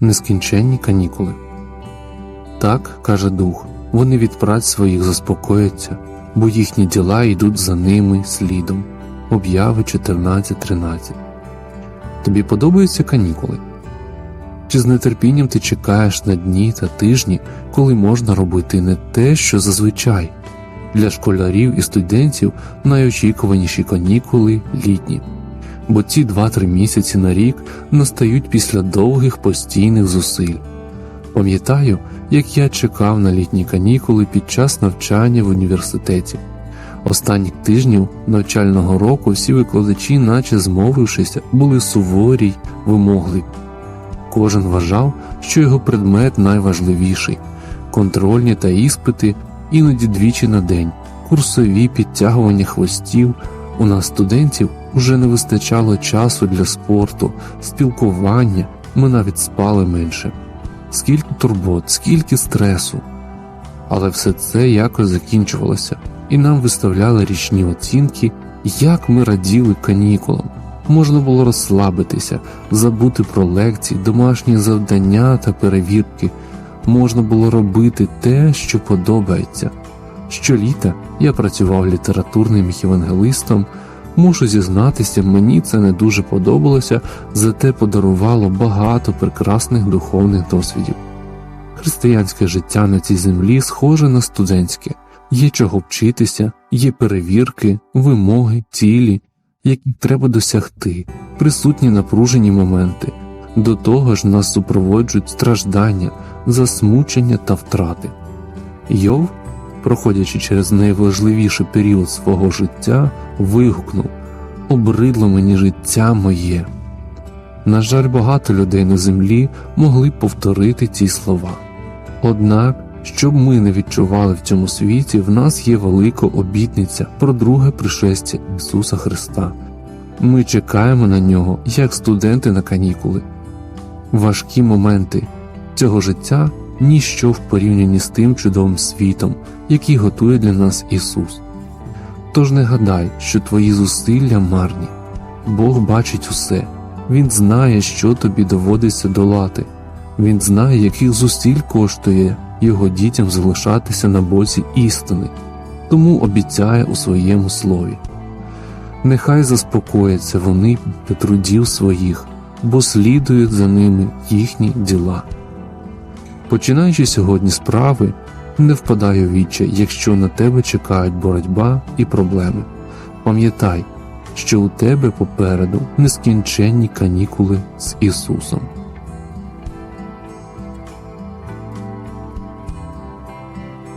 нескінченні канікули. Так, каже дух, вони від праць своїх заспокояться, бо їхні діла йдуть за ними слідом. Обяви 14.13. Тобі подобаються канікули? Чи з нетерпінням ти чекаєш на дні та тижні, коли можна робити не те, що зазвичай? Для школярів і студентів найочікуваніші канікули літні, бо ці 2-3 місяці на рік настають після довгих постійних зусиль. Пам'ятаю, як я чекав на літні канікули під час навчання в університеті. Останніх тижнів навчального року всі викладачі, наче змовившися, були суворі й вимогливі. Кожен вважав, що його предмет найважливіший контрольні та іспити іноді двічі на день, курсові підтягування хвостів. У нас, студентів, уже не вистачало часу для спорту, спілкування, ми навіть спали менше. Скільки турбот, скільки стресу. Але все це якось закінчувалося, і нам виставляли річні оцінки, як ми раділи канікулам. Можна було розслабитися, забути про лекції, домашні завдання та перевірки. Можна було робити те, що подобається. Щоліта я працював літературним євангелистом. Мушу зізнатися, мені це не дуже подобалося, зате подарувало багато прекрасних духовних досвідів. Християнське життя на цій землі схоже на студентське, є чого вчитися, є перевірки, вимоги, цілі, які треба досягти, присутні напружені моменти. До того ж нас супроводжують страждання, засмучення та втрати. Йов, проходячи через найважливіший період свого життя, вигукнув Обридло мені життя моє. На жаль, багато людей на землі могли повторити ці слова. Однак, щоб ми не відчували в цьому світі, в нас є велика обітниця про друге пришестя Ісуса Христа. Ми чекаємо на нього, як студенти на канікули. Важкі моменти цього життя ніщо в порівнянні з тим чудовим світом, який готує для нас Ісус. Тож не гадай, що твої зусилля марні. Бог бачить усе, Він знає, що тобі доводиться долати, Він знає, яких зусиль коштує його дітям залишатися на боці істини, тому обіцяє у своєму слові. Нехай заспокояться вони до трудів своїх, бо слідують за ними їхні діла. Починаючи сьогодні справи, не впадай у відчай, якщо на тебе чекають боротьба і проблеми. Пам'ятай, що у тебе попереду нескінченні канікули з Ісусом.